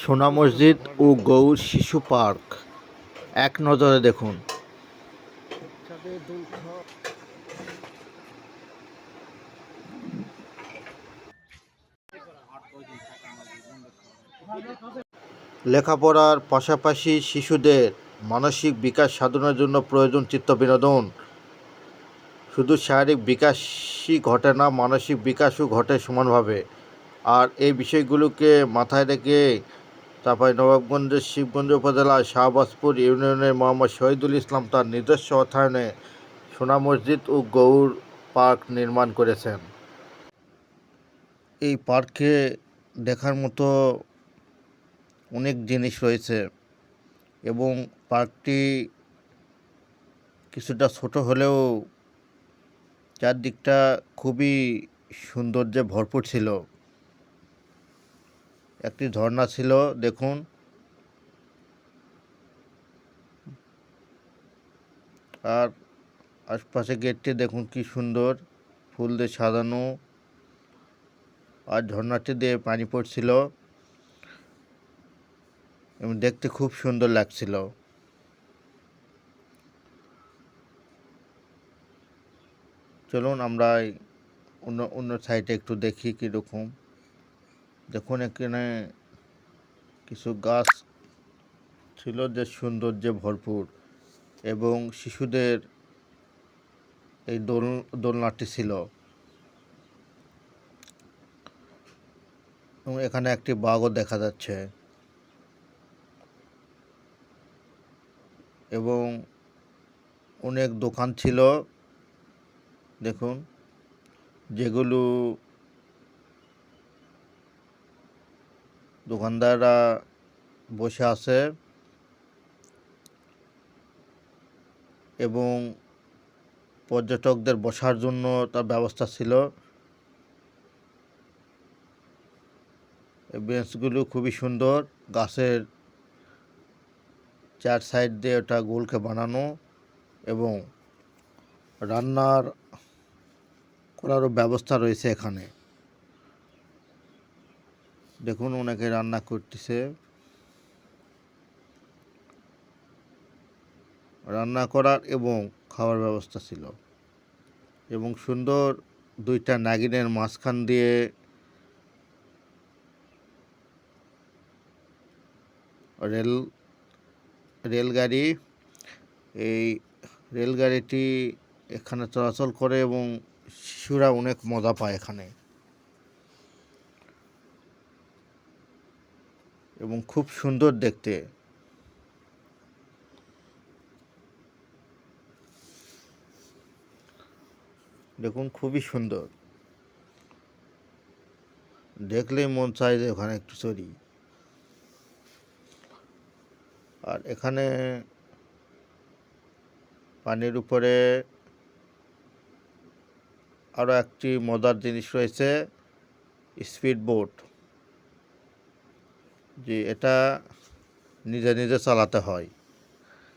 সোনা মসজিদ ও গৌর শিশু পার্ক। এক নজরে দেখুন। লেখাপড়ার পাশাপাশি শিশুদের মানসিক বিকাশ সাধনের জন্য প্রয়োজন চিত্ত বিনোদন। শুধু শারীরিক বিকাশই ঘটে না, মানসিক বিকাশও ঘটে সমানভাবে। আর এই বিষয়গুলোকে মাথায় রেখে তারপরে নবাবগঞ্জের শিবগঞ্জ উপজেলার শাহবাজপুর ইউনিয়নের মোহাম্মদ শহীদুল ইসলাম তার নিজস্ব অর্থায়নে সোনা মসজিদ ও গৌর পার্ক নির্মাণ করেছেন। এই পার্কে দেখার মতো অনেক জিনিস রয়েছে এবং পার্কটি কিছুটা ছোট হলেও চারদিকটা খুবই সৌন্দর্যে ভরপুর ছিল। একটি ঝর্ণা ছিল, দেখুন। আর আশপাশে গেটটি দেখুন কি সুন্দর, ফুল দিয়ে সাজানো। আর ঝর্ণাটি দিয়ে পানি পড়ছিল এবং দেখতে খুব সুন্দর লাগছিল। চলুন আমরা অন্য অন্য সাইডে একটু দেখি কীরকম। দেখুন, এখানে কিছু গাছ ছিল যে সৌন্দর্যে ভরপুর এবং শিশুদের এই দোল, দোলনাটি ছিল। এবং এখানে একটি বাঘও দেখা যাচ্ছে। এবং অনেক দোকান ছিল, দেখুন, যেগুলো দোকানদাররা বসে আছে এবং পর্যটকদের বসার জন্য তার ব্যবস্থা ছিল। বেঞ্চগুলো খুবই সুন্দর। গাছের চার সাইড দিয়ে ওটা গোলকে বানানো এবং রান্নার করারও ব্যবস্থা রয়েছে এখানে। দেখুন অনেকে রান্না করতেছে। রান্না করার এবং খাওয়ার ব্যবস্থা ছিল। এবং সুন্দর দুইটা নাগিনের মাঝখান দিয়ে রেল, রেলগাড়ি, এই রেলগাড়িটি এখানে চলাচল করে এবং শিশুরা অনেক মজা পায় এখানে। এবং খুব সুন্দর দেখতে। দেখুন, খুবই সুন্দর। দেখলেই মন চায় যে ওখানে একটু চড়ি। আর এখানে পানির উপরে আরও একটি মজার জিনিস রয়েছে, স্পিড বোট। যে এটা নিজে নিজে চালাতে হয়।